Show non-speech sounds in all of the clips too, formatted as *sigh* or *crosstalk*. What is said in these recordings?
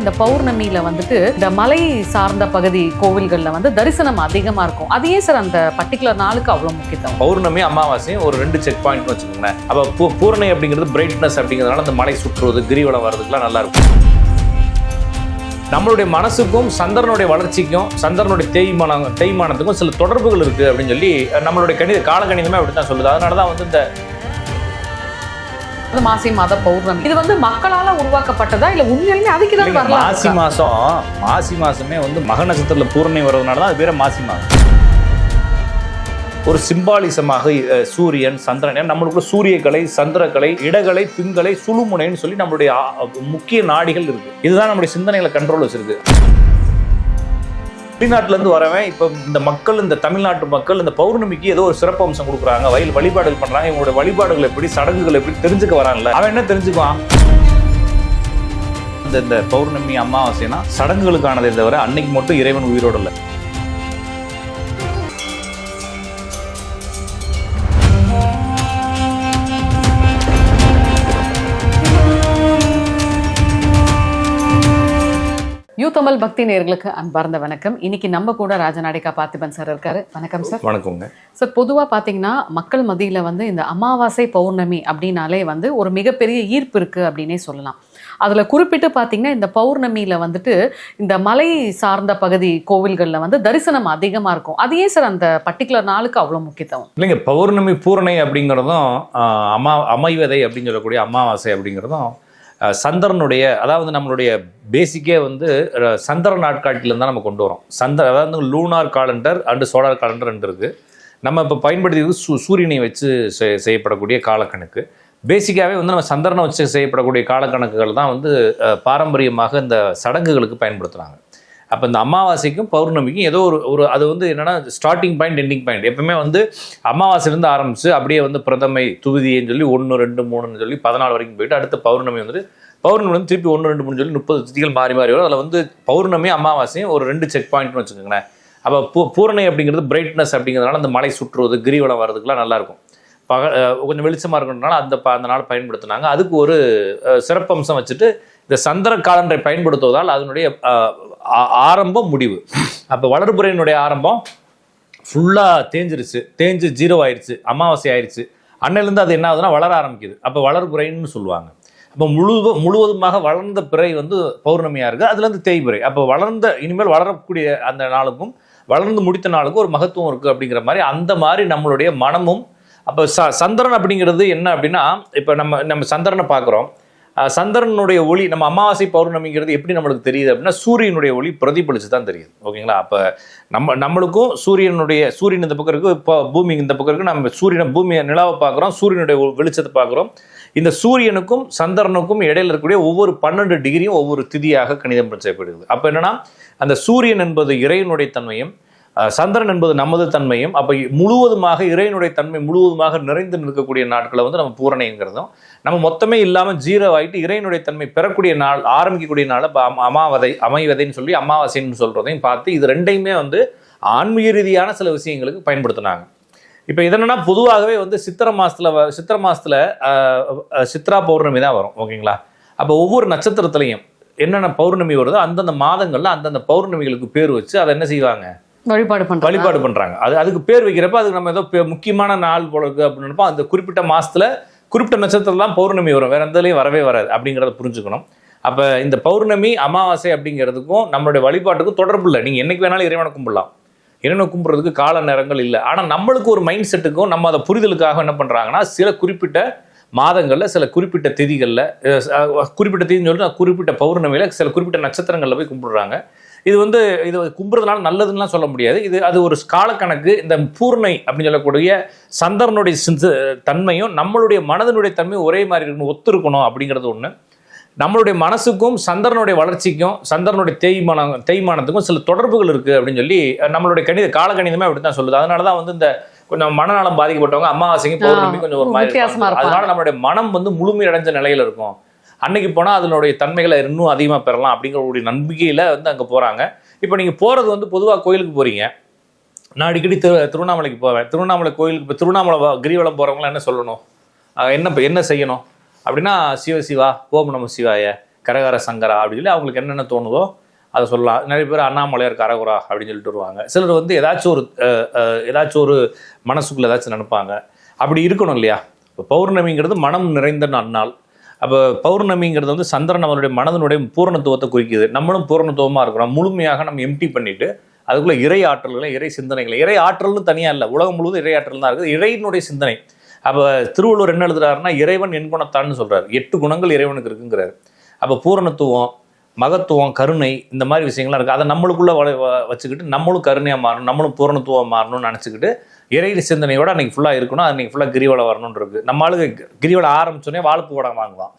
இந்த பௌர்ணமியில வந்துட்டு இந்த மலை சார்ந்த பகுதி கோவில்கள்ல வந்து தரிசனம் அதிகமா இருக்கும். அது ஏன் சார் அந்த பர்டிகுலர் நாளுக்கு அவ்வளவு முக்கியத்துவம்? பௌர்ணமி அமாவாசையும் ஒரு ரெண்டு செக் பாயிண்ட் வச்சுக்கோங்களேன். அப்போ பூ அப்படிங்கிறது பிரைட்னஸ் அப்படிங்கிறதுனால அந்த மலை சுற்றுவது கிரிவலம் வர்றதுக்குலாம் நல்லா இருக்கும். நம்மளுடைய மனசுக்கும் சந்திரனுடைய வளர்ச்சிக்கும் சந்திரனுடைய தேய்மானம் தேய்மானத்துக்கும் சில தொடர்புகள் இருக்கு அப்படின்னு சொல்லி நம்மளுடைய கணித காலகணிதமே அப்படி தான் சொல்லுது. அதனால தான் வந்து இந்த மாசி மாத பௌர்ணமி. இது வந்து மக்களால உருவாக்கப்பட்டதா? இல்ல உண்மையிலுமே அதுக்கு தான் மாசி மாசம் மாசி மாசமே வந்து மக நட்சத்திரத்துல பூரணி வர்றதுனால தான் அது பேர் மாசி மாதம். ஒரு சிம்பாலிசமாக சூரியன் சந்திரன் நம்மளுக்குள்ள சூரியக்கலை சந்திரக்கலை இடகலை பிங்கலை சுழுமுனைன்னு சொல்லி நம்மளுடைய முக்கிய நாடிகள் இருக்கு. இதுதான் நம்மளுடைய சிந்தனைகளை கண்ட்ரோல் வச்சிருக்கு. வெளிநாட்டிலேருந்து வரவன் இப்போ இந்த மக்கள் இந்த தமிழ்நாட்டு மக்கள் இந்த பௌர்ணமிக்கு ஏதோ ஒரு சிறப்பு அம்சம் கொடுக்குறாங்க வயல் வழிபாடுகள் பண்ணுறாங்க இவங்களோட வழிபாடுகள் எப்படி சடங்குகள் எப்படி தெரிஞ்சுக்க வரான்ல அவன் என்ன தெரிஞ்சுக்குவான்? இந்த இந்த பௌர்ணமி அமாவாசைனா சடங்குகளுக்கானதை தவிர அன்னைக்கு மட்டும் இறைவன் உயிரோடு இல்லை. யூ தமிழ் பக்தி நேர்களுக்கு அன்பார்ந்த வணக்கம். இன்னைக்கு நம்ம கூட ராஜநாடிகா பார்த்திபன் சார் இருக்காரு. வணக்கம் சார். வணக்கங்க. சார் பொதுவாக பார்த்தீங்கன்னா மக்கள் மத்தியில் வந்து இந்த அமாவாசை பௌர்ணமி அப்படின்னாலே வந்து ஒரு மிகப்பெரிய ஈர்ப்பு இருக்கு அப்படின்னே சொல்லலாம். அதில் குறிப்பிட்டு பார்த்தீங்கன்னா இந்த பௌர்ணமியில் வந்துட்டு இந்த மலை சார்ந்த பகுதி கோவில்களில் வந்து தரிசனம் அதிகமாக இருக்கும். அது ஏன் சார் அந்த பர்டிகுலர் நாளுக்கு அவ்வளோ முக்கியத்துவம்? இல்லைங்க பௌர்ணமி பூரணை அப்படிங்கிறதும் அமா அமைவதை அப்படின்னு சொல்லக்கூடிய அமாவாசை அப்படிங்கிறதும் சந்திரனுடைய அதாவது நம்மளுடைய பேசிக்கே வந்து சந்திர நாட்காட்டிலேருந்து தான் நம்ம கொண்டு வரோம். சந்திர அதாவது lunar calendar and solar calendar ரெண்டு இருக்குது நம்ம இப்போ பயன்படுத்தியது சூ சூரியனை வச்சு செய்- செய்யப்படக்கூடிய காலக்கணக்கு. பேசிக்காகவே வந்து நம்ம சந்திரனை வச்சு செய்யப்படக்கூடிய காலக்கணக்குகள் தான் வந்து பாரம்பரியமாக இந்த சடங்குகளுக்கு பயன்படுத்துகிறாங்க அப்போ இந்த அமாவாசைக்கும் பௌர்ணமிக்கும் ஏதோ ஒரு ஒரு அது வந்து என்னன்னா ஸ்டார்டிங் பாயிண்ட் எண்டிங் பாயிண்ட் எப்பவுமே வந்து அமாவாசையிலேருந்து ஆரம்பித்து அப்படியே வந்து பிரதமை துவிதின்னு சொல்லி ஒன்று ரெண்டு மூணுன்னு சொல்லி பதினாலு வரைக்கும் போயிட்டு அடுத்த பௌர்ணமி வந்துட்டு பௌர்ணமி வந்து திருப்பி ஒன்று ரெண்டு மூணு சொல்லி முப்பது திதிகள் மாறி மாறி வரும். அதில் வந்து பௌர்ணமி அமாவாசையும் ஒரு ரெண்டு செக் பாயிண்ட்னு வச்சுக்கோங்களேன். அப்போ பூ பூரணை அப்படிங்கிறது பிரைட்னஸ் அப்படிங்கிறதுனால அந்த மலை சுற்றுவது கிரிவலம் வர்றதுக்குலாம் நல்லாயிருக்கும் பக கொஞ்சம் வெளிச்சமாக இருக்கணும்னால அந்த ப- அந்த நாள் பயன்படுத்தினாங்க. அதுக்கு ஒரு சிறப்பம்சம் வச்சுட்டு இந்த சந்திர காலண்டரை பயன்படுத்துவதால் அதனுடைய ஆரம்பம் முடிவு. அப்போ வளர்புறையினுடைய ஆரம்பம் ஃபுல்லாக தேஞ்சிருச்சு. தேஞ்சு ஜீரோ ஆயிடுச்சு அமாவாசை ஆயிடுச்சு அன்னையிலேருந்து அது என்ன ஆகுதுன்னா வளர ஆரம்பிக்குது. அப்போ வளர்புறைன்னு சொல்லுவாங்க. அப்போ முழுவ முழுவதுமாக வளர்ந்த பிறை வந்து பௌர்ணமியாக இருக்குது அதுலேருந்து தேய்பிறை. அப்போ வளர்ந்த இனிமேல் வளரக்கூடிய அந்த நாளுக்கும் வளர்ந்து முடித்த நாளுக்கும் ஒரு மகத்துவம் இருக்குது அப்படிங்கிற மாதிரி அந்த மாதிரி நம்மளுடைய மனமும் அப்போ ச சந்திரன் அப்படிங்கிறது என்ன அப்படின்னா இப்போ நம்ம நம்ம சந்திரனை பார்க்குறோம். சந்திரனுடைய ஒளி நம்ம அமாவாசை பௌர்ணமிங்கிறது எப்படி நம்மளுக்கு தெரியுது அப்படின்னா சூரியனுடைய ஒளி பிரதிபலிச்சு தான் தெரியுது. ஓகேங்களா? அப்போ நம்ம நம்மளுக்கும் சூரியனுடைய சூரியன் இந்த பக்கம் இருக்கு இப்போ பூமி இந்த பக்கம் இருக்கு. நம்ம சூரியனை பூமியை நிலாவை பார்க்குறோம் சூரியனுடைய வெளிச்சத்தை பார்க்குறோம். இந்த சூரியனுக்கும் சந்திரனுக்கும் இடையில இருக்கக்கூடிய ஒவ்வொரு பன்னெண்டு டிகிரியும் ஒவ்வொரு திதியாக கணிதம் செய்யப்படுகிறது. அப்போ என்னன்னா அந்த சூரியன் என்பது இறைவனுடைய தன்மையும் சந்திரன் என்பது நமது தன்மையும் அப்போ முழுவதுமாக இறைவனுடைய தன்மை முழுவதுமாக நிறைந்து நிற்கக்கூடிய நாட்களை வந்து நம்ம பூரணைங்கிறதும் நம்ம மொத்தமே இல்லாமல் ஜீரோ ஆகிட்டு இறைவனுடைய தன்மை பெறக்கூடிய நாள் ஆரம்பிக்கக்கூடிய நாள் இப்போ அமாவதை அமைவதைன்னு சொல்லி அமாவாசைன்னு சொல்கிறதையும் பார்த்து இது ரெண்டையுமே வந்து ஆன்மீக ரீதியான சில விஷயங்களுக்கு பயன்படுத்தினாங்க. இப்போ இதனா பொதுவாகவே வந்து சித்திரை மாசத்துல வ- சித்திரை அஹ், சித்ரா பௌர்ணமி தான் வரும் ஓகேங்களா? அப்போ ஒவ்வொரு நட்சத்திரத்துலையும் என்னென்ன பௌர்ணமி வருதோ அந்தந்த மாதங்கள்ல அந்தந்த பௌர்ணமிகளுக்கு பேர் வச்சு அதை என்ன செய்வாங்க? வழிபாடு பண்ணுறாங்க வழிபாடு பண்றாங்க. அது அதுக்கு பேர் வைக்கிறப்ப அதுக்கு நம்ம ஏதோ முக்கியமான நாள் போல இருக்கு அப்படின்னு நினைப்போம். அந்த குறிப்பிட்ட மாசத்துல குறிப்பிட்ட நட்சத்திரத்தில் தான் பௌர்ணமி வரும். வேறு எந்தலையும் வரவே வராது. அப்படிங்கிறத புரிஞ்சுக்கணும். அப்போ இந்த பௌர்ணமி அமாவாசை அப்படிங்கிறதுக்கும் நம்மளுடைய வழிபாட்டுக்கும் தொடர்பு இல்லை. நீங்கள் என்னைக்கு வேணாலும் இறைவனை கும்பிடலாம். இறைவனை கும்பிட்றதுக்கு கால நேரங்கள் இல்லை. ஆனால் நம்மளுக்கு ஒரு மைண்ட் செட்டுக்கும் நம்ம அதை புரிதலுக்காக என்ன பண்ணுறாங்கன்னா சில குறிப்பிட்ட மாதங்களில் சில குறிப்பிட்ட திதிகளில் குறிப்பிட்ட திதின்னு சொல்லிட்டு குறிப்பிட்ட பௌர்ணமியில் சில குறிப்பிட்ட நட்சத்திரங்களில் போய் கும்பிடுறாங்க. இது வந்து இது கும்புறதுனால நல்லதுன்னுலாம் சொல்ல முடியாது. இது அது ஒரு காலக்கணக்கு இந்த பூர்ணை அப்படின்னு சொல்லக்கூடிய சந்திரனுடைய சிந்த தன்மையும் நம்மளுடைய மனதனுடைய தன்மையும் ஒரே மாதிரி இருக்கணும் ஒத்து இருக்கணும் அப்படிங்கிறது ஒன்று நம்மளுடைய மனசுக்கும் சந்திரனுடைய வளர்ச்சிக்கும் சந்திரனுடைய தேய்மானம் தேய்மானத்துக்கும் சில தொடர்புகள் இருக்குது அப்படின்னு சொல்லி நம்மளுடைய கணித காலகணிதமே அப்படி தான் சொல்லுது. அதனால தான் வந்து இந்த கொஞ்சம் மனநலம் பாதிக்கப்பட்டவங்க அமாவாசைக்கு பௌர்ணமி கொஞ்சம் ஒரு மாதிரி. அதனால நம்மளுடைய மனம் வந்து முழுமையடைஞ்ச நிலையில இருக்கும். அன்னைக்கு போனால் அதனுடைய தன்மைகளை இன்னும் அதிகமாக பெறலாம் அப்படிங்கிற நம்பிக்கையில் வந்து அங்கே போகிறாங்க இப்போ நீங்கள் போகிறது வந்து பொதுவாக கோயிலுக்கு போகிறீங்க நான் அடிக்கடி திரு திருவண்ணாமலைக்கு போவேன். திருவண்ணாமலை கோயிலுக்கு இப்போ திருவண்ணாமலை கிரிவலம் போகிறவங்களாம் என்ன சொல்லணும்? என்ன என்ன செய்யணும்? அப்படின்னா சிவ சிவா ஓம் நம சிவாய கரகர சங்கரா அப்படின்னு சொல்லி அவங்களுக்கு என்னென்ன தோணுதோ அதை சொல்லலாம். நிறைய பேர் அண்ணாமலையார் கரகுரா அப்படின்னு சொல்லிட்டு வருவாங்க. சிலர் வந்து ஏதாச்சும் ஒரு ஏதாச்சும் ஒரு மனசுக்குள்ள ஏதாச்சும் நினைப்பாங்க. அப்படி இருக்கணும் இல்லையா? இப்போ பௌர்ணமிங்கிறது மனம் நிறைந்த நன்னாள் அப்போ பௌர்ணமிங்கிறது வந்து சந்திரன் அவருடைய மனதனுடைய பூரணத்துவத்தை குறிக்குது. நம்மளும் பூரணத்துவமாக இருக்கிறோம். முழுமையாக நம்ம எம்டி பண்ணிட்டு அதுக்குள்ளே இறை ஆற்றல்களை இறை சிந்தனைகளை இறை ஆற்றல்னு தனியாக இல்லை உலகம் முழுவதும் இறை ஆற்றல் தான் இருக்குது. இறையினுடைய சிந்தனை. அப்போ திருவள்ளுவர் என்ன எழுதுறாருன்னா இறைவன் என் குணத்தான்னு சொல்கிறார் எட்டு குணங்கள் இறைவனுக்கு இருக்குங்கிறார். அப்போ பூரணத்துவம் மகத்துவம் கருணை இந்த மாதிரி விஷயங்கள்லாம் இருக்குது அதை நம்மளுக்குள்ளே வ- வச்சுக்கிட்டு நம்மளும் கருணையாக மாறணும் நம்மளும் பூரணத்துவம் மாறணும்னு நினச்சிக்கிட்டு இறை சிந்தனையோட அன்னைக்கு ஃபுல்லாக இருக்கணும். அன்னைக்கு ஃபுல்லாக கிரிவலம் வரணும்னு இருக்குது நம்ம ஆளுக்கு கிரிவலம் ஆரம்பிச்சோடனே வாழைப்பு கூட வாங்குவான்.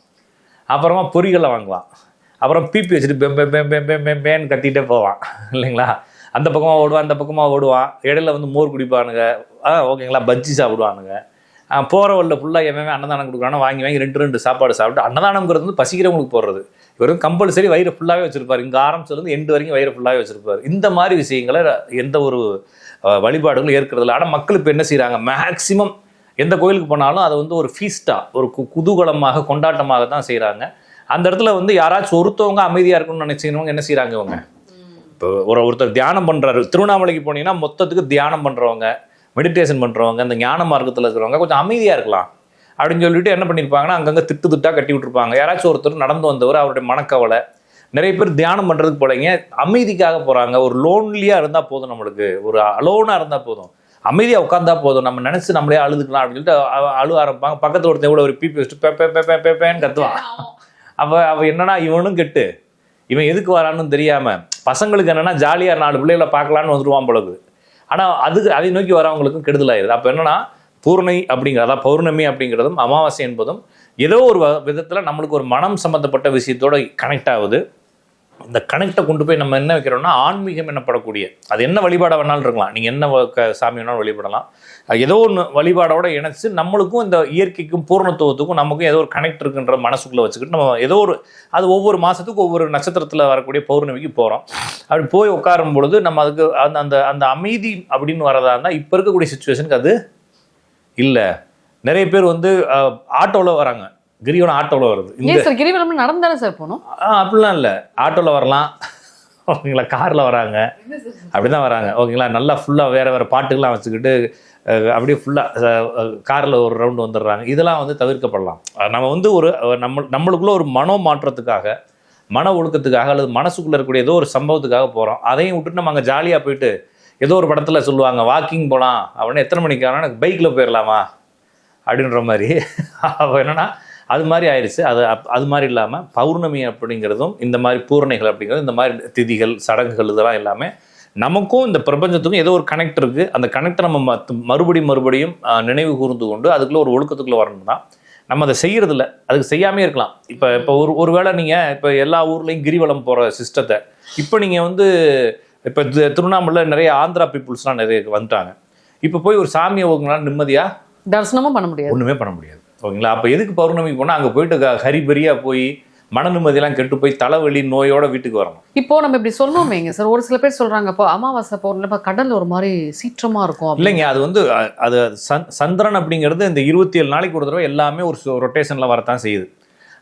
அப்புறமா பொறிகளை வாங்குவான். அப்புறம் பிபி வச்சுட்டு பெம் பெம் பெம் பெம் பெம் பெம் போவான். இல்லைங்களா? அந்த பக்கமாக ஓடுவான் அந்த பக்கமாக ஓடுவான். இடையில வந்து மோர் குடிப்பானுங்க. ஆ ஓகேங்களா? பஜ்ஜி சாப்பிடுவானுங்க. போகிற வழில ஃபுல்லாக எவன் அன்னதானம் கொடுக்குறானோ வாங்கி வாங்கி ரெண்டு ரெண்டு சாப்பாடு சாப்பிட்டு அன்னதானம்ங்கிறது வந்து பசிக்கிறவங்களுக்கு போடுறது வெறும் கம்பல்சரி வயிறு ஃபுல்லாகவே வச்சுருப்பார். இங்கே ஆரம்பிச்சதுலேருந்து எண்டு வரைக்கும் வயிறு ஃபுல்லாகவே வச்சுருப்பார். இந்த மாதிரி விஷயங்களை எந்த ஒரு வழிபாடுகளும் ஏற்கிறதில்ல. ஆனால் மக்கள் இப்போ என்ன செய்கிறாங்க மேக்சிமம் எந்த கோயிலுக்கு போனாலும் அதை வந்து ஒரு ஃபீஸ்டாக ஒரு கு- குதூகலமாக கொண்டாட்டமாக தான் செய்கிறாங்க அந்த இடத்துல வந்து யாராச்சும் ஒருத்தவங்க அமைதியாக இருக்கணும்னு நினைச்சினவங்க என்ன செய்கிறாங்க இவங்க? இப்போ ஒரு ஒருத்தர் தியானம் பண்ணுறாரு திருவண்ணாமலைக்கு போனீங்கன்னா மொத்தத்துக்கு தியானம் பண்ணுறவங்க மெடிடேஷன் பண்ணுறவங்க இந்த ஞான மார்க்கத்தில் இருக்கிறவங்க கொஞ்சம் அமைதியாக இருக்கலாம். அப்படின்னு சொல்லிட்டு என்ன பண்ணியிருப்பாங்கன்னா அங்கங்கே திட்டு திட்டா கட்டி விட்டுருப்பாங்க. யாராச்சும் ஒருத்தர் நடந்து வந்தவர் அவருடைய மனக்கவலை நிறைய பேர் தியானம் பண்ணுறதுக்கு போலங்க அமைதிக்காக போகிறாங்க ஒரு லோன்லியாக இருந்தால் போதும் நம்மளுக்கு. ஒரு அலோனாக இருந்தால் போதும். அமைதியாக உட்காந்தா போதும். நம்ம நினச்சி நம்மளே அழுதுக்கலாம் அப்படின்னு சொல்லிட்டு அழு ஆரம்பிப்பாங்க. பக்கத்தில் ஒருத்தன் எவ்வளோ ஒரு பிபி வச்சுட்டு பே பேப்பேன் பே கத்துவான். அவ அவள் என்னன்னா இவனும் கெட்டு? இவன் எதுக்கு வரான்னு தெரியாமல் பசங்களுக்கு என்னென்னா ஜாலியாக நாலு பிள்ளைகளை பார்க்கலான்னு வந்துடுவான் பொழுது ஆனால் அதுக்கு அதை நோக்கி வரவங்களுக்கும் கெடுதலாயிருது. அப்போ என்னன்னா பூர்ணை அப்படிங்கிற அதாவது பௌர்ணமி அப்படிங்கிறதும் அமாவாசை என்பதும் ஏதோ ஒரு வ- நம்மளுக்கு ஒரு மனம் சம்மந்தப்பட்ட விஷயத்தோட கனெக்ட் ஆகுது. இந்த கனெக்டை கொண்டு போய் நம்ம என்ன வைக்கிறோம்னா ஆன்மீகம் என்னப்படக்கூடிய அது என்ன வழிபாடாக வேணாலும் இருக்கலாம். நீங்கள் என்ன வ- க- சாமி வேணாலும் வழிபடலாம். அது ஏதோ ஒன்று வழிபாடோட இணைச்சு நம்மளுக்கும் இந்த இயற்கைக்கும் பூர்ணத்துவத்துக்கும் நமக்கும் ஏதோ ஒரு கனெக்ட் இருக்குன்ற மனசுக்குள்ளே வச்சுக்கிட்டு நம்ம ஏதோ ஒரு அது ஒவ்வொரு மாதத்துக்கும் ஒவ்வொரு நட்சத்திரத்தில் வரக்கூடிய பௌர்ணமிக்கு போகிறோம் அப்படி போய் உட்காரும் பொழுது நம்ம அதுக்கு அந்த அந்த அந்த அமைதி அப்படின்னு வரதா இருந்தால் இப்போ இருக்கக்கூடிய சுச்சுவேஷனுக்கு அது இல்லை. நிறைய பேர் வந்து ஆட்டோவில் வராங்க. கிரிவலம் ஆட்டோவில் வருது. இந்த சார் கிரிவலம் நடந்தானே சார் போகணும்? ஆ அப்படிலாம் இல்லை. ஆட்டோவில் வரலாம். ஓகேங்களா? காரில் வராங்க. அப்படி தான் வராங்க. ஓகேங்களா? நல்லா ஃபுல்லாக வேறு வேறு பாட்டுக்கெல்லாம் வச்சுக்கிட்டு அப்படியே ஃபுல்லாக காரில் ஒரு ரவுண்டு வந்துடுறாங்க. இதெல்லாம் வந்து தவிர்க்கப்படலாம். நம்ம வந்து ஒரு நம்ம நம்மளுக்குள்ள ஒரு மனோ மாற்றத்துக்காக மன ஒழுக்கத்துக்காக அல்லது மனசுக்குள்ளே இருக்கக்கூடிய ஏதோ ஒரு சம்பவத்துக்காக போகிறோம் அதையும் விட்டுட்டு நம்ம அங்கே ஜாலியாக போயிட்டு ஏதோ ஒரு படத்தில் சொல்லுவாங்க வாக்கிங் போகலாம் அப்படின்னு எத்தனை மணிக்கு ஆனால் எனக்கு பைக்கில் போயிடலாமா அப்படின்ற மாதிரி. அப்போ என்னன்னா அது மாதிரி ஆயிடுச்சு. அது அப்- அது மாதிரி இல்லாமல் பௌர்ணமி அப்படிங்கிறதும் இந்த மாதிரி பூரணைகள் அப்படிங்கிறது இந்த மாதிரி திதிகள் சடங்குகள் இதெல்லாம் எல்லாமே நமக்கும் இந்த பிரபஞ்சத்துக்கும் ஏதோ ஒரு கனெக்ட் இருக்குது அந்த கனெக்டை நம்ம மத்து- மறுபடியும் மறுபடியும் நினைவு கூர்ந்து கொண்டு அதுக்குள்ளே ஒரு ஒழுக்கத்துக்குள்ளே வரணும் தான் நம்ம அதை செய்யறதில்ல. அதுக்கு செய்யாமே இருக்கலாம். இப்போ இப்போ ஒரு ஒரு வேளை நீங்கள் இப்போ எல்லா ஊர்லேயும் கிரிவலம் போகிற சிஸ்டத்தை இப்போ நீங்கள் வந்து இப்போ திருவண்ணாமலை நிறைய ஆந்திரா பீப்புள்ஸ்லாம் நிறைய வந்துட்டாங்க. இப்போ போய் ஒரு சாமியை நிம்மதியாக தரிசனமும் பண்ண முடியாது. ஒண்ணுமே பண்ண முடியாது. ஓகேங்களா? அப்போ எதுக்கு பௌர்ணமிக்கு போனால் அங்கே போயிட்டு க- ஹரிபரியா போய் மன நிம்மதியெல்லாம் கெட்டு போய் தலைவலி நோயோட வீட்டுக்கு வரணும். இப்போ நம்ம இப்படி சொல்லணுமேங்க சார் ஒரு சில பேர் சொல்றாங்க இப்போ அமாவாசை பௌர்ணமி இப்போ கடல் ஒரு மாதிரி சீற்றமா இருக்கும். இல்லைங்க அது வந்து அது சந் சந்திரன் அப்படிங்கிறது இந்த இருபத்தி ஏழு நாளைக்கு ஒரு தடவை எல்லாமே ஒரு ரொட்டேஷனில் வரத்தான் செய்யுது.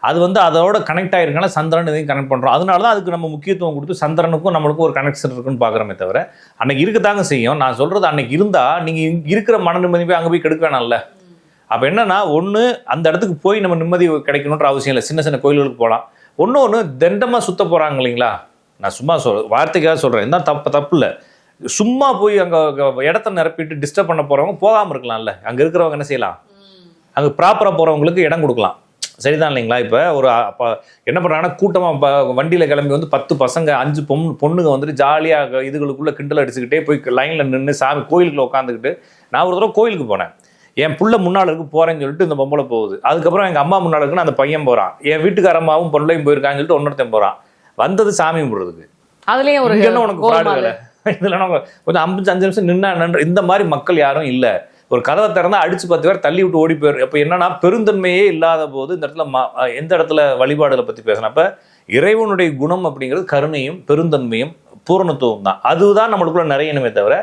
அது வந்து அதோட கனெக்ட் ஆயிருக்கனால சந்திரன் இதையும் கனெக்ட் பண்ணுறோம் அதனால தான் அதுக்கு நம்ம முக்கியத்துவம் கொடுத்து சந்திரனுக்கும் நம்மளுக்கும் ஒரு கனெக்ஷன் இருக்குன்னு பார்க்குறோமே தவிர அன்னைக்கு இருக்கத்தாங்க செய்யும். நான் சொல்கிறது அன்னைக்கு இருந்தால் நீங்கள் இருக்கிற மன நிம்மதி போய் அங்கே போய் கெடுக்க வேணாம்ல. அப்போ என்னன்னா ஒன்று அந்த இடத்துக்கு போய் நம்ம நிம்மதி கிடைக்கணுன்ற அவசியம் இல்லை. சின்ன சின்ன கோயில்களுக்கு போகலாம் ஒன்று ஒன்று தண்டமாக சுத்த போகிறாங்க இல்லைங்களா? நான் சும்மா சொல் வார்த்தைக்காக சொல்கிறேன் என்ன தப்பு தப்பு இல்லை. சும்மா போய் அங்கே இடத்த நிரப்பிட்டு டிஸ்டர்ப் பண்ண போகிறவங்க போகாமல் இருக்கலாம்ல. அங்கே இருக்கிறவங்க என்ன செய்யலாம்? அங்கே ப்ராப்பராக போகிறவங்களுக்கு இடம் கொடுக்கலாம். சரிதான் இல்லைங்களா? இப்போ ஒரு அப்போ என்ன பண்ணுறாங்கன்னா கூட்டமாக வண்டியில் கிளம்பி வந்து பத்து பசங்க அஞ்சு பொண்ணு பொண்ணுங்க வந்துட்டு ஜாலியாக இதுகளுக்குள்ளே கிண்டல் அடிச்சுக்கிட்டே போய் லைனில் நின்று சாமி கோயிலுக்குள்ள உட்காந்துக்கிட்டு நான் ஒரு தடவை கோயிலுக்கு போனேன். என் புள்ள முன்னால் இருக்கு போறேன்னு சொல்லிட்டு இந்த பொம்பளை போகுது. அதுக்கப்புறம் எங்கள் அம்மா முன்னால் இருக்குன்னு அந்த பையன் போகிறான் என் வீட்டுக்கார அம்மாவும் பொருளையும் போயிருக்கான்னு சொல்லிட்டு ஒன்னொருத்தன் போகிறான் வந்தது சாமி கும்பிடுறதுக்கு. அதுலயே ஒரு உனக்கு வேலை. *laughs* இதுல கொஞ்சம் அஞ்சு அஞ்சு நிமிஷம் நின்னா நின்று. இந்த மாதிரி மக்கள் யாரும் இல்ல. ஒரு கதவை திறந்தா அடிச்சு பத்து பேர் தள்ளி விட்டு ஓடி போயிரு. அப்ப என்னன்னா பெருந்தன்மையே இல்லாத போது இந்த இடத்துல எந்த இடத்துல வழிபாடுகளை பத்தி பேசணும் அப்ப இறைவனுடைய குணம் அப்படிங்கிறது கருணையும் பெருந்தன்மையும் பூரணத்துவம் தான். அதுதான் நம்மளுக்குள்ள நிறையணுமே தவிர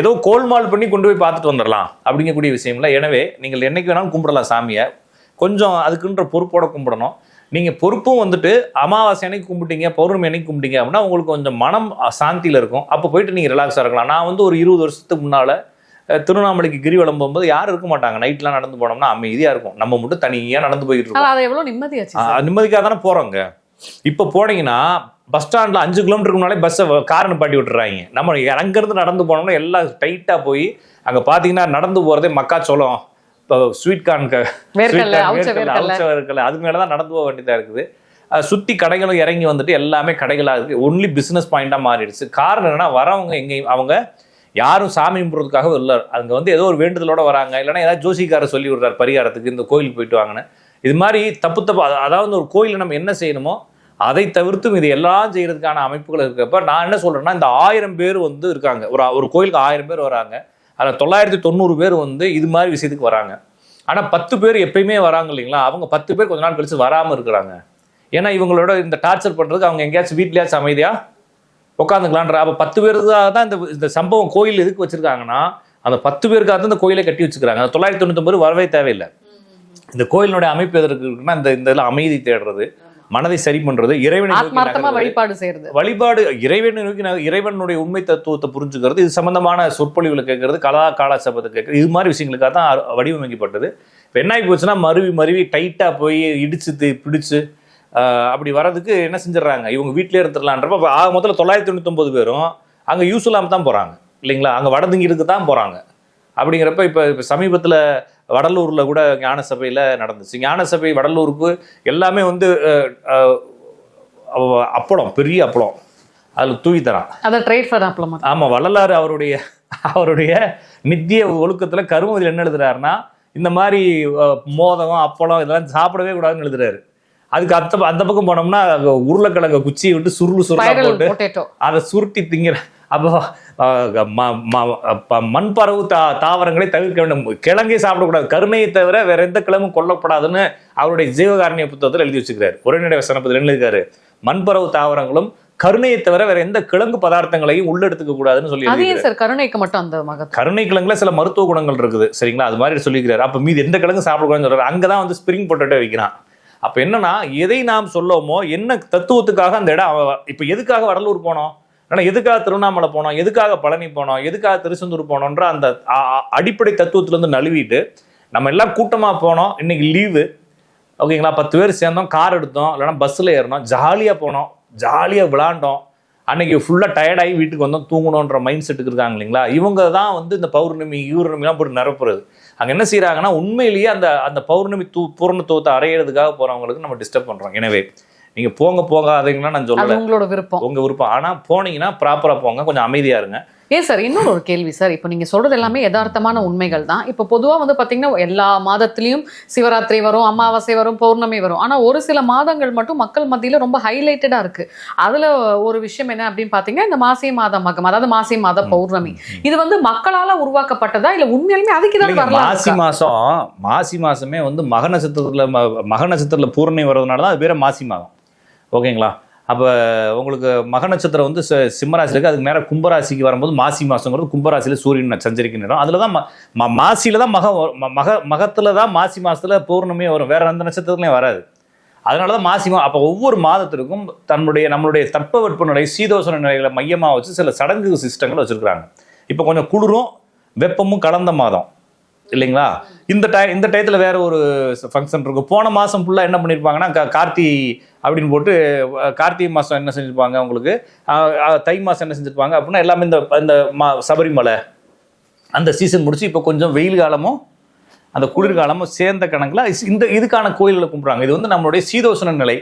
ஏதோ கோல்மால் பண்ணி கொண்டு போய் பார்த்துட்டு வந்துடலாம் அப்படிங்கக்கூடிய விஷயம்ல. எனவே நீங்கள் என்னைக்கு வேணாலும் கும்பிடலாம் சாமியை. கொஞ்சம் அதுக்குன்ற பொறுப்போட கும்பிடணும். நீங்க பொறுப்பும் வந்துட்டு அமாவாசை அன்னைக்கு கும்பிட்டீங்க பௌர்ணமி அன்னைக்கு கும்பிட்டீங்க அப்படின்னா உங்களுக்கு கொஞ்சம் மனம் சாந்தியில இருக்கும். அப்போ போயிட்டு நீங்க ரிலாக்ஸா இருக்கலாம். நான் வந்து ஒரு இருபது வருஷத்துக்கு முன்னால திருவண்ணாமலைக்கு கிரிவலம் போகும்போது யாரும் இருக்க மாட்டாங்க. நைட்லாம் நடந்து போனோம்னா அமைதியா இருக்கும். நம்ம மட்டும் தனியா நடந்து போயிட்டு இருக்கோம். நிம்மதிக்காக தானே போறோங்க. இப்போ போனீங்கன்னா பஸ் ஸ்டாண்ட்ல அஞ்சு கிலோமீட்டருக்கு முன்னாலே பஸ்ஸை கார் நிப்பாட்டி விட்டுறாங்க. நம்ம அங்கேருந்து நடந்து போனோம்னா எல்லாம் டைட்டா போய் அங்க பாத்தீங்கன்னா நடந்து போறதே மக்காச்சோளம். இப்போ ஸ்வீட் கார்ன். இருக்கல அதுக்கு மேல தான் நடந்து போக வேண்டியதா இருக்குது. சுத்தி கடைகளும் இறங்கி வந்துட்டு எல்லாமே கடைகளா இருக்கு. ஒன்லி பிசினஸ் பாயிண்டா மாறிடுச்சு. காரணம் என்னன்னா வரவங்க எங்கேயும் அவங்க யாரும் சாமி கும்பிட்றதுக்காக இல்லை. அங்க வந்து ஏதோ ஒரு வேண்டுதலோட வராங்க. இல்லைன்னா ஏதாவது ஜோசிக்காரர் சொல்லி விடுறாரு பரிகாரத்துக்கு இந்த கோயிலுக்கு போயிட்டு வாங்கன்னு. இது மாதிரி தப்பு தப்பு அதா- அதாவது ஒரு கோயிலில் நம்ம என்ன செய்யணுமோ அதை தவிர்த்தும் இது எல்லாம் செய்யறதுக்கான அமைப்புகள் இருக்கப்ப நான் என்ன சொல்றேன்னா இந்த ஆயிரம் பேர் வந்து இருக்காங்க. ஒரு ஒரு கோயிலுக்கு ஆயிரம் பேர் வராங்க. அதில் தொள்ளாயிரத்தி தொண்ணூறு பேர் வந்து இது மாதிரி விஷயத்துக்கு வராங்க. ஆனா பத்து பேர் எப்பயுமே வராங்க இல்லைங்களா? அவங்க பத்து பேர் கொஞ்ச நாள் கழிச்சு வராம இருக்கிறாங்க. ஏன்னா இவங்களோட இந்த டார்ச்சர் பண்றதுக்கு அவங்க எங்கேயாச்சும் வீட்லயாச்சும் அமைதியா உட்காந்துக்கலான்ற அப்போ பத்து பேருக்காக தான் இந்த இந்த சம்பவம் கோயில் எதுக்கு வச்சிருக்காங்கன்னா அந்த பத்து பேருக்காக தான் இந்த கோயிலை கட்டி வச்சுக்கிறாங்க அந்த தொள்ளாயிரத்தி தொண்ணூத்தொம்பது வரவே தேவையில்லை. இந்த கோயிலினுடைய அமைப்பு எதற்கு இருக்குன்னா இந்த இந்த இதெல்லாம் அமைதி தேடுறது. மனதை சரி பண்றது இறைவனை. வழிபாடு செய்யறது. வழிபாடு இறைவனை நோக்கி நக- இறைவனுடைய உண்மை தத்துவத்தை புரிஞ்சுக்கிறது. இது சம்பந்தமான சொற்பொழிவுகளை கேட்கறது கலா கால சபத்தை கேட்கறது. இது மாதிரி விஷயங்களுக்காக தான் வடிவமைக்கப்பட்டது. இப்போ என்ன ஆகி போச்சுன்னா மருவி மருவி டைட்டாக போய் இடிச்சு பிடிச்சு அப்படி வர்றதுக்கு என்ன செஞ்சிடறாங்க? இவங்க வீட்டிலே இருந்துடலான்றப்ப ஆக முதல்ல தொள்ளாயிரத்தி தொண்ணூத்தொம்பது பேரும் அங்கே யூஸ்லாம் தான் போகிறாங்க இல்லைங்களா? அங்கே வடதுங்கிருக்கு தான் போகிறாங்க அப்படிங்கிறப்ப இப்போ இப்போ சமீபத்தில் வடலூரில் கூட ஞான சபையில் நடந்துச்சு. ஞான சபை வடலூருக்கு எல்லாமே வந்து அப்பளம் பெரிய அப்பளம். அதில் தூவி தரான் அதை ட்ரேட் ஃபார் ஆமாம் வள்ளலார் அவருடைய அவருடைய நித்திய ஒழுக்கத்தில் கருமதியில் என்ன எழுதுறாருன்னா இந்த மாதிரி மோதகம் அப்பளம் இதெல்லாம் சாப்பிடவே கூடாதுன்னு எழுதுறாரு. அதுக்கு அத்த அந்த பக்கம் போனோம்னா உருளைக்கிழங்க குச்சியை விட்டு சுருளு சுருளா ஸ்பைரல் போட்டு அதை சுருட்டி திங்கிற அப்போ அஹ், ம- ம- அப்ப மண்பறவு தா தாவரங்களை தவிர்க்க வேண்டும். கிழங்கே சாப்பிடக்கூடாது. கருணையை தவிர வேற எந்த கிழமும் கொல்லப்படாதுன்னு அவருடைய ஜீவகாரணிய புத்தகத்தில் எழுதி வச்சுக்கிறார் உரைநடை வசனப்பத்தில் எழுதியிருக்காரு? மண்பறவு தாவரங்களும் கருணையை தவிர வேற எந்த கிழங்கு பதார்த்தங்களையும் உள்ளெடுத்துக்க கூடாதுன்னு சொல்லி சார் கருணைக்கு மட்டும் அந்த கருணை கிழங்குல சில மருத்துவ குணங்கள் இருக்குது. சரிங்களா? அது மாதிரி சொல்லிக்கிறாரு அப்ப மீதி எந்த கிழங்கு சாப்பிடக்கூடாதுன்னு சொல்றாரு. அங்கதான் வந்து ஸ்ப்ரிங் பொட்டேட்டோ வைக்கிறான். அப்ப என்னன்னா எதை நாம் சொல்லோமோ என்ன தத்துவத்துக்காக அந்த இடம் இப்ப எதுக்காக வடலூர் போனோம்? ஆனால் எதுக்காக திருவண்ணாமலை போனோம்? எதுக்காக பழனி போனோம்? எதுக்காக திருச்செந்தூர் போனோன்ற அந்த அடிப்படை தத்துவத்திலேருந்து நழுவிட்டு நம்ம எல்லாம் கூட்டமாக போனோம். இன்னைக்கு லீவு ஓகேங்களா பத்து பேர் சேர்ந்தோம் கார் எடுத்தோம். இல்லைன்னா பஸ்ஸில் ஏறினோம். ஜாலியாக போனோம். ஜாலியாக விளாண்டோம். அன்னைக்கு ஃபுல்லாக டயர்டாகி வீட்டுக்கு வந்தோம். தூங்கணுன்ற மைண்ட் செட்டுக்கு இருக்காங்க இல்லைங்களா? இவங்க தான் வந்து இந்த பௌர்ணமி யூர்ணமிலாம் போட்டு நிரப்புறது. அங்கே என்ன செய்கிறாங்கன்னா உண்மையிலேயே அந்த அந்த பௌர்ணமி தூ பூரணத்துவத்தை அடையிறதுக்காக போகிறவங்களுக்கு நம்ம டிஸ்டர்ப் பண்ணுறோம் எனவே நீங்கள் போங்க போகாதீங்கன்னா நான் சொல்லலை. உங்களோட விருப்பம். உங்கள் விருப்பம். ஆனால் போனீங்கன்னா ப்ராப்பராக போங்க. கொஞ்சம் அமைதியாக இருங்க. ஏன் சார் இன்னொரு ஒரு கேள்வி சார். இப்போ நீங்க சொல்றது எல்லாமே யதார்த்தமான உண்மைகள் தான். இப்போ பொதுவா வந்து பாத்தீங்கன்னா எல்லா மாதத்திலயும் சிவராத்திரி வரும் அமாவாசை வரும் பௌர்ணமி வரும். ஆனா ஒரு சில மாதங்கள் மட்டும் மக்கள் மத்தியில ரொம்ப ஹைலைட்டடா இருக்கு. அதுல ஒரு விஷயம் என்ன அப்படின்னு பாத்தீங்கன்னா இந்த மாசி மாத மகம் அதாவது மாசி மாத பௌர்ணமி. இது வந்து மக்களால உருவாக்கப்பட்டதா? இல்ல உண்மையாலுமே அதுக்கு வரலாறு மாசி? மாசம் மாசி மாசமே வந்து மக நட்சத்திரத்துல மக நட்சத்திரத்துல பூரணி வர்றதுனால தான் அது பேர் மாசி மாதம். ஓகேங்களா? அப்போ உங்களுக்கு மக நட்சத்திரம் வந்து சிம்மராசி இருக்குது அதுக்கு மேலே கும்பராசிக்கு வரும்போது மாசி மாசங்கிறது கும்பராசியில சூரியன் சஞ்சரிக்கும் நேரம். அதில் தான் ம- ம- தான் மக வரும். மக மகத்தில் தான் மாசி மாதத்தில் பூர்ணமே வரும். வேறு எந்த நட்சத்திரத்துலையும் வராது. அதனால தான் மாசி மா அப்போ ஒவ்வொரு மாதத்திற்கும் தன்னுடைய நம்மளுடைய தட்பவெட்ப நிலை சீதோசன நிலைகளை மையமாக வச்சு சில சடங்கு சிஸ்டங்கள் வச்சிருக்காங்க இப்போ கொஞ்சம் குளிரும் வெப்பமும் கலந்த மாதம். இல்லைங்களா? இந்த டை இந்த டயத்தில் வேற ஒரு ஃபங்க்ஷன் இருக்கும் போன மாதம் ஃபுல்லாக என்ன பண்ணியிருப்பாங்கன்னா கார்த்தி அப்படின்னு போட்டு கார்த்திகை மாதம் என்ன செஞ்சிருப்பாங்க அவங்களுக்கு தை மாதம் என்ன செஞ்சுருப்பாங்க அப்படின்னா எல்லாமே இந்த இந்த மா சபரிமலை. அந்த சீசன் முடிச்சு இப்போ கொஞ்சம் வெயில் காலமும் அந்த குளிர்காலமும் சேர்ந்த கணக்கில் இந்த இதுக்கான கோயில்களை கும்பிட்றாங்க. இது வந்து நம்மளுடைய சீதோஷண நிலை.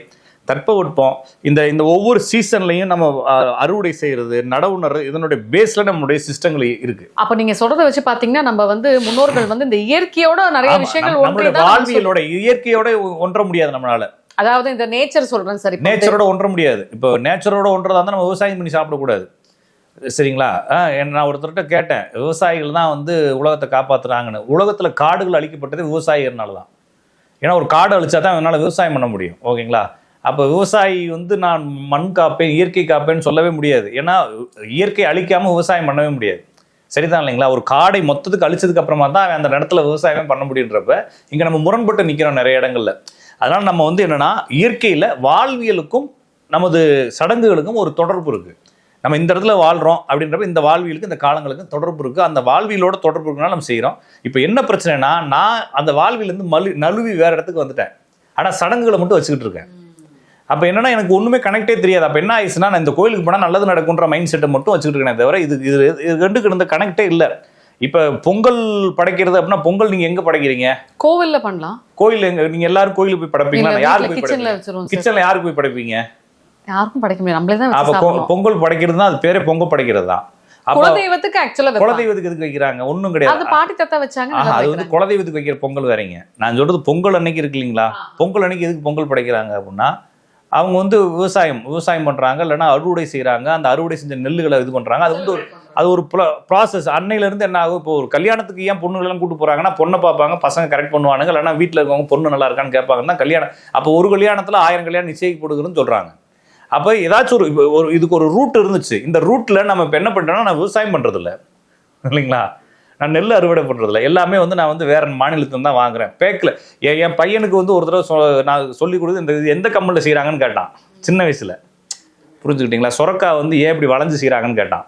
தட்பவெட்பம். இந்த இந்த ஒவ்வொரு சீசன்லையும் நம்ம அறுவடை செய்யறது நடவு நடுறது இதனுடைய பேஸ்ல நம்மளுடைய சிஸ்டங்கள் இருக்கு. அப்ப நீங்க சொல்றத வச்சு பாத்தீங்கன்னா நம்ம வந்து முன்னோர்கள் வந்து இந்த இயற்கையோட நிறைய விஷயங்கள் நம்ம- நம்மளுடைய. வாழ்வியலோட இயற்கையோட ஒன்ற முடியாது நம்மளால. அதாவது இந்த நேச்சர் சொல்றேன் சார் நேச்சரோட ஒன்ற முடியாது. இப்போ நேச்சரோட ஒன்றதா இருந்தால் நம்ம விவசாயம் பண்ணி சாப்பிடக்கூடாது சரிங்களா? நான் ஒருத்தர்கிட்ட கேட்டேன் விவசாயிகள் தான் வந்து உலகத்தை காப்பாத்துறாங்கன்னு. உலகத்துல காடுகள் அழிக்கப்பட்டது விவசாயிகள்னால தான். ஏன்னா ஒரு காடு அழிச்சா தான் அவனால விவசாயம் பண்ண முடியும். ஓகேங்களா? அப்போ விவசாயி வந்து நான் மண் காப்பேன் இயற்கை காப்பேன்னு சொல்லவே முடியாது. ஏன்னா இயற்கை அழிக்காமல் விவசாயம் பண்ணவே முடியாது. சரிதான் இல்லைங்களா? ஒரு காடை மொத்தத்துக்கு அழிச்சதுக்கு அப்புறமா தான் அவன் அந்த இடத்துல விவசாயமே பண்ண முடியுன்றப்ப இங்கே நம்ம முரண்பட்டு நிற்கிறோம் நிறைய இடங்கள்ல. அதனால நம்ம வந்து என்னன்னா இயற்கையில் வாழ்வியலுக்கும் நமது சடங்குகளுக்கும் ஒரு தொடர்பு இருக்குது நம்ம இந்த இடத்துல வாழ்கிறோம் அப்படின்றப்ப இந்த வாழ்வியலுக்கு இந்த காலங்களுக்கும் தொடர்பு இருக்குது அந்த வாழ்வியலோட தொடர்பு இருக்குனால நம்ம செய்கிறோம் இப்போ என்ன பிரச்சனைனா நான் அந்த வாழ்வியிலேருந்து மலு நழுவி வேறு இடத்துக்கு வந்துட்டேன். ஆனால் சடங்குகளை மட்டும் வச்சுக்கிட்டு இருக்கேன். அப்போ என்னன்னா எனக்கு ஒண்ணுமே கனெக்டே தெரியாது. அப்போ என்ன ஆயிடுச்சுன்னா நான் இந்த கோயிலுக்கு போனால் நல்லது நடக்குன்ற மைண்ட் செட்டை மட்டும் வச்சுக்கிட்டு இருக்கேனே தவிர இது இது இது ரெண்டுக்கு இருந்த கனெக்டே இல்லை. இப்போ பொங்கல் படைக்கிறது அப்படின்னா பொங்கல் நீங்க எங்க படைக்கிறீங்க? கோவில்ல பண்ணலாம். கோயில் எங்க நீங்க எல்லாரும் கோயிலுக்கு போய் படைப்பீங்களா? யாருக்கு போய் படைப்பீங்க. கிச்சன்ல யாருக்கு போய் படைப்பீங்க? யாருக்கும் படைக்க முடியாது. நம்மளே தான் அப்ப பொங்கல் படைக்கிறது தான் அது பேரே பொங்கல் படைக்கிறது தான். குலதெய்வத்துக்கு ஆக்சுவலா குலதெய்வத்துக்கு எதுக்கு வைக்கிறாங்க? ஒண்ணும் அது கிடையாது பாட்டி தாத்தா வச்சாங்க அது வந்து குலதெய்வத்துக்கு வைக்கிற பொங்கல் வேறீங்க. நான் சொல்றது பொங்கல் அன்னைக்கு இருக்கு இல்லைங்களா? பொங்கல் அன்னைக்கு எதுக்கு பொங்கல் படைக்கிறாங்க அப்படின்னா அவங்க வந்து விவசாயம் விவசாயம் பண்ணுறாங்க இல்லைன்னா அறுவடை செய்கிறாங்க அந்த அறுவடை செஞ்ச நெல்லுகளை இது பண்ணுறாங்க அது வந்து ஒரு அது ஒரு ப்ராசஸ் அன்னையிலேருந்து என்ன ஆகும்? இப்போ ஒரு கல்யாணத்துக்கு ஏன் பொண்ணுகள் கூப்பிட்டு கூட்டு பொண்ணை பார்ப்பாங்க பசங்க கரெக்ட் பண்ணுவானுங்க இல்லைனா வீட்டில் இருக்கவங்க பொண்ணு நல்லா இருக்கான்னு கேட்பாங்க தான் கல்யாணம். அப்போ ஒரு கல்யாணத்தில் ஆயிரம் கல்யாணம் நிச்சயிக்கப்படுதுன்னு சொல்கிறாங்க அப்போ ஏதாச்சும் ஒரு ஒரு இதுக்கு ஒரு ரூட் இருந்துச்சு. இந்த ரூட்டில் நம்ம இப்போ என்ன பண்ணுறோன்னா நான் விவசாயம் பண்ணுறதில்ல இல்லைங்களா? நான் நெல் அறுவடை பண்ணுறதில்ல எல்லாமே வந்து நான் வந்து வேற மாநிலத்துல தான் வாங்குறேன். பேக்கில் என் பையனுக்கு வந்து ஒரு தடவை சொ- நான் சொல்லி கொடுத்து இந்த இது எந்த கம்பெனியில் செய்கிறாங்கன்னு கேட்டான். சின்ன வயசில். புரிஞ்சுக்கிட்டீங்களா? சொரக்கா வந்து ஏன் இப்படி வளைஞ்சு செய்கிறாங்கன்னு கேட்டான்.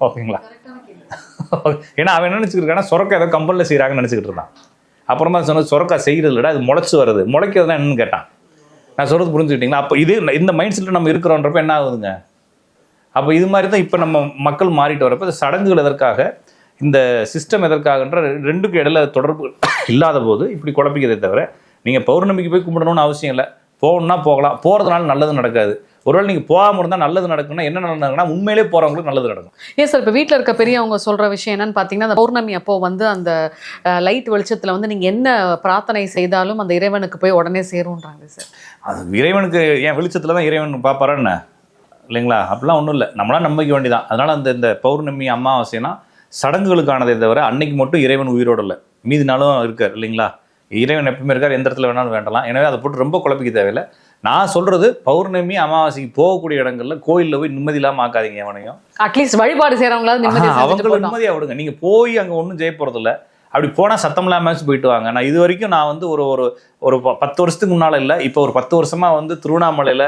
ஓகேங்களா? ஏன்னா அவன் என்ன நினச்சிக்கிட்டு இருக்கான்னா சொரக்கா ஏதோ கம்பெனியில் செய்கிறாங்கன்னு நினச்சிக்கிட்டு இருந்தான். அப்புறமா சொன்னது சொரக்கா செய்கிறது இல்லைடா அது முளைச்சு வருது. தான் என்னன்னு கேட்டான். நான் சொல்கிறது புரிஞ்சுக்கிட்டீங்களா? அப்போ இது இந்த மைண்ட் செட்டில் நம்ம இருக்கிறோன்றப்ப என்ன ஆகுதுங்க? அப்போ இது மாதிரி தான் இப்போ நம்ம மக்கள் மாறிட்டு வரப்போ சடங்குகள் எதற்காக இந்த சிஸ்டம் எதற்காகன்ற ரெண்டுக்கும் இடையில தொடர்பு இல்லாத போது இப்படி குழப்பிக்கிறதே தவிர நீங்கள் பௌர்ணமிக்கு போய் கும்பிடணும்னு அவசியம் இல்லை. போகணும்னா போகலாம். போகிறதுனால நல்லது நடக்காது. ஒருவேளை நீங்கள் போகாமல் இருந்தால் நல்லது நடக்கும்னா என்ன நடக்குன்னா உண்மையிலே போகிறவங்களுக்கு நல்லது நடக்கும். ஏன் சார் இப்போ வீட்டில் இருக்க பெரியவங்க சொல்ற விஷயம் என்னன்னு பார்த்தீங்கன்னா அந்த பௌர்ணமி அப்போ வந்து அந்த லைட் வெளிச்சத்துல வந்து நீங்க என்ன பிரார்த்தனை செய்தாலும் அந்த இறைவனுக்கு போய் உடனே சேரும்ன்றாங்க சார். அது இறைவனுக்கு ஏன் வெளிச்சத்தில் தான் இறைவன் பார்ப்பாரா என்ன? இல்லைங்களா? அப்படிலாம் ஒன்றும் இல்லை. நம்மளாம் நம்பிக்க வேண்டியதான் அதனால அந்த இந்த பௌர்ணமி அமாவாசைனா சடங்குகளுக்கானதே தவிர அன்னைக்கு மட்டும் இறைவன் உயிரோடு இல்லை. மீதி நாளும் இருக்கார் இல்லைங்களா? இறைவன் எப்பவுமே இருக்கார். எந்த இடத்துல வேணாலும் வேண்டலாம். எனவே அதை போட்டு ரொம்ப குழப்பிக்க தேவையில்லை. நான் சொல்றது பௌர்ணமி அமாவாசைக்கு போகக்கூடிய இடங்கள்ல கோயிலில் போய் நிம்மதி இல்லாமல் ஆக்காதீங்க எவனையும். அட்லீஸ்ட் வழிபாடு செய்யறவங்களாவது நிம்மதி ஆஹா, செஞ்சுட்டு அவங்கள போகலாம் நிம்மதியா விடுங்க. நீங்க போய் அங்க ஒன்றும் ஜெய போறது இல்ல. அப்படி போனா சத்தம் இல்லாமல் போயிட்டு வாங்க. நான் இது வரைக்கும் நான் வந்து ஒரு ஒரு ஒரு பத்து வருஷத்துக்கு முன்னால இல்ல இப்போ ஒரு பத்து வருஷமா வந்து திருவண்ணாமலையில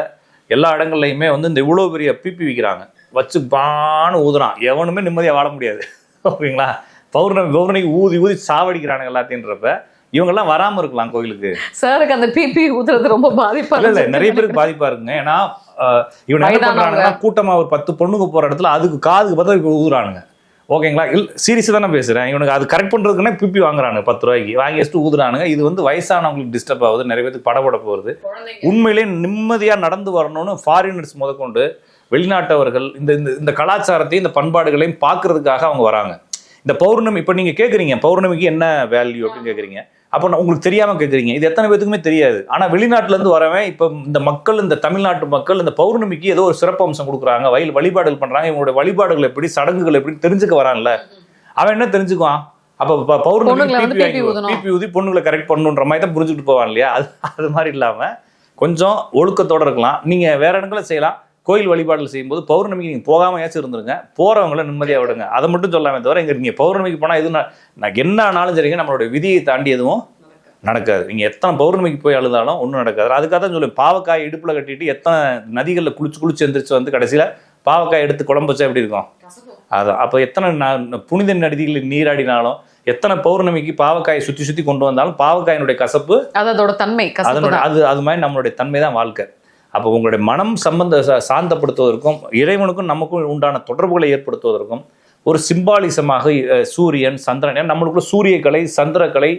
எல்லா இடங்கள்லையுமே வந்து இந்த இவ்வளோ பெரிய பிபி விற்கிறாங்க வச்சு பான்னு ஊதுறான். எவனுமே நிம்மதியா வாழ முடியாது. ஓகேங்களா? பௌர்ணமி பௌர்ணமிக்கு ஊதி ஊதி சாவடிக்கிறானுங்க எல்லாத்தையும்ன்றப்ப இவங்கெல்லாம் வராம இருக்கலாம் கோயிலுக்கு. சாருக்கு அந்த பிபி ஊதுறது ரொம்ப பாதிப்பா இல்ல இல்ல நிறைய பேருக்கு பாதிப்பா இருக்குங்க. ஏன்னா இவன் என்ன கூட்டமா ஒரு பத்து பொண்ணுங்க போற இடத்துல அதுக்கு காதுக்கு பார்த்தா இப்ப ஊதுறானுங்க. ஓகேங்களா? இல் சீரியஸாக தானே பேசுறேன். இவனுக்கு அது கரெக்ட் பண்றதுக்குன்னே பிப்பி வாங்குறானுங்க பத்து ரூபாய்க்கு. வாங்கி வச்சுட்டு ஊதுறானுங்க. இது வந்து வயசானவங்களுக்கு டிஸ்டர்ப் ஆகுது. நிறைய பேருக்கு படபடப்பு வருது. உண்மையிலேயே நிம்மதியா நடந்து வரணும்னு ஃபாரினர்ஸ் முதற்கொண்டு வெளிநாட்டவர்கள் இந்த இந்த இந்த கலாச்சாரத்தையும் இந்த பண்பாடுகளையும் பார்க்கறதுக்காக அவங்க வராங்க. இந்த பௌர்ணமி இப்போ நீங்க கேக்குறீங்க பௌர்ணமிக்கு என்ன வேல்யூ அப்படின்னு கேக்குறீங்க? அப்போ நான் உங்களுக்கு தெரியாம கேக்குறீங்க. இது எத்தனை பேத்துக்குமே தெரியாது. ஆனா வெளிநாட்டுல இருந்து வரவன் இப்போ இந்த மக்கள் இந்த தமிழ்நாட்டு மக்கள் இந்த பௌர்ணமிக்கு ஏதோ ஒரு சிறப்பு அம்சம் கொடுக்குறாங்க வயல் வழிபாடுகள் பண்றாங்க இவங்களோட வழிபாடுகள் எப்படி சடங்குகள் எப்படி தெரிஞ்சுக்க வரான்ல? அவன் என்ன தெரிஞ்சுக்குவான்? அப்ப பௌர்ணமி பிபி ஊதி பொண்ணுங்களை கரெக்ட் பண்ணுன்ற மாதிரி தான் புரிஞ்சுக்கிட்டு போவான் இல்லையா? அது அது மாதிரி இல்லாம கொஞ்சம் ஒழுக்கத்தோட இருக்கலாம். நீங்க வேற இடங்களை செய்யலாம். கோயில் வழிபாடுகள் செய்யும்போது பௌர்ணமிக்கு நீங்க போகாமையாச்சும் இருந்துருங்க. போறவங்கள நிம்மதியா விடுங்க. அதை மட்டும் சொல்லாமே தவிர இங்க நீங்க பௌர்ணமிக்கு போனா எதுவும் ந- நான் என்ன ஆனாலும் சரிங்க நம்மளுடைய விதியை தாண்டி எதுவும் நடக்காது. நீங்க எத்தனை பௌர்ணமிக்கு போய் அழுதாலும் ஒன்றும் நடக்காது. அதுக்காக தான் சொல்லி பாவக்காய் இடுப்புல கட்டிட்டு எத்தனை நதிகள்ல குளிச்சு குளிச்சு எந்திரிச்சு வந்து கடைசியில பாவக்காய் எடுத்து குழம்பு வச்சா எப்படி இருக்கும்? அதான் அப்போ எத்தனை புனித நதிகளில் நீராடினாலும் எத்தனை பௌர்ணமிக்கு பாவக்காயை சுத்தி சுத்தி கொண்டு வந்தாலும் பாவக்காயினுடைய கசப்பு அது அதோட தன்மை. அது அது மாதிரி நம்மளுடைய தன்மை தான் வாழ்க்கை. அப்போ உங்களுடைய மனம் சம்பந்த சாந்தப்படுத்துவதற்கும் இறைவனுக்கும் நமக்கும் உண்டான தொடர்புகளை ஏற்படுத்துவதற்கும் ஒரு சிம்பாலிசமாக சூரியன் சந்திரன் நம்மளுக்குள்ள சூரியக்கலை சந்திரக்கலை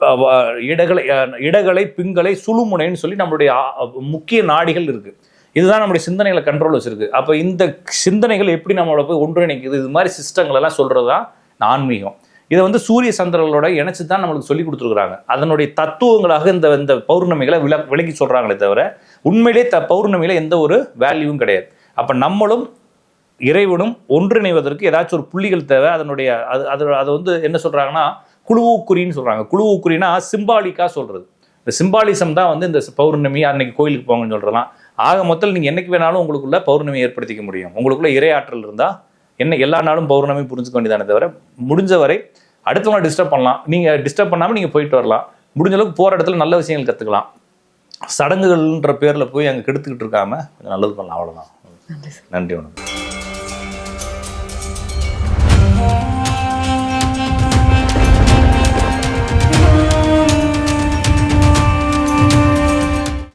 அஹ், இடகலை இடகலை பிங்கலை சுழுமுனைன்னு சொல்லி நம்மளுடைய முக்கிய நாடிகள் இருக்குது இதுதான் நம்முடைய சிந்தனைகளை கண்ட்ரோல் வச்சுருக்கு. அப்போ இந்த சிந்தனைகள் எப்படி நம்மளோட போய் ஒன்றிணைக்குது? இது மாதிரி சிஸ்டங்கள் எல்லாம் சொல்கிறது தான் ஆன்மீகம். இதை வந்து சூரிய சந்திரர்களோட இணைச்சு தான் நம்மளுக்கு சொல்லி கொடுத்துருக்குறாங்க. அதனுடைய தத்துவங்களாக இந்த இந்த பௌர்ணமிகளை விள விளக்கி சொல்கிறாங்களே தவிர உண்மையிலே த பௌர்ணமியில் எந்த ஒரு வேல்யூவும் கிடையாது. அப்போ நம்மளும் இறைவனும் ஒன்றிணைவதற்கு ஏதாச்சும் ஒரு புள்ளிகள் தேவை. அதனுடைய அது அது அதை வந்து என்ன சொல்கிறாங்கன்னா குழுவுக்குறின்னு சொல்கிறாங்க குழுவுக்குறினா சிம்பாலிக்காக சொல்கிறது இந்த சிம்பாலிசம் தான் வந்து இந்த பௌர்ணமி அன்னைக்கு கோயிலுக்கு போங்கன்னு சொல்றலாம் ஆக மொத்தம் நீங்கள் என்னைக்கு வேணாலும் உங்களுக்குள்ள பௌர்ணமி ஏற்படுத்திக்க முடியும். உங்களுக்குள்ள இரையாற்றல் இருந்தால் என்ன எல்லா நாளும் பௌர்ணமி புரிஞ்சுக்க வேண்டியதானே தவிர முடிஞ்ச வரை அடுத்தவங்களை டிஸ்டர்ப் பண்ணலாம். நீங்கள் டிஸ்டர்ப் பண்ணாமல் நீங்கள் போயிட்டு வரலாம். முடிஞ்ச அளவுக்கு போகிற இடத்துல நல்ல விஷயங்கள் கற்றுக்கலாம் சடங்குகள்ன்ற பேரில் போய் அங்கே கெடுத்துக்கிட்டு இருக்காம கொஞ்சம் நல்லது பண்ணலாம். அவ்வளோதான் நன்றி வணக்கம்.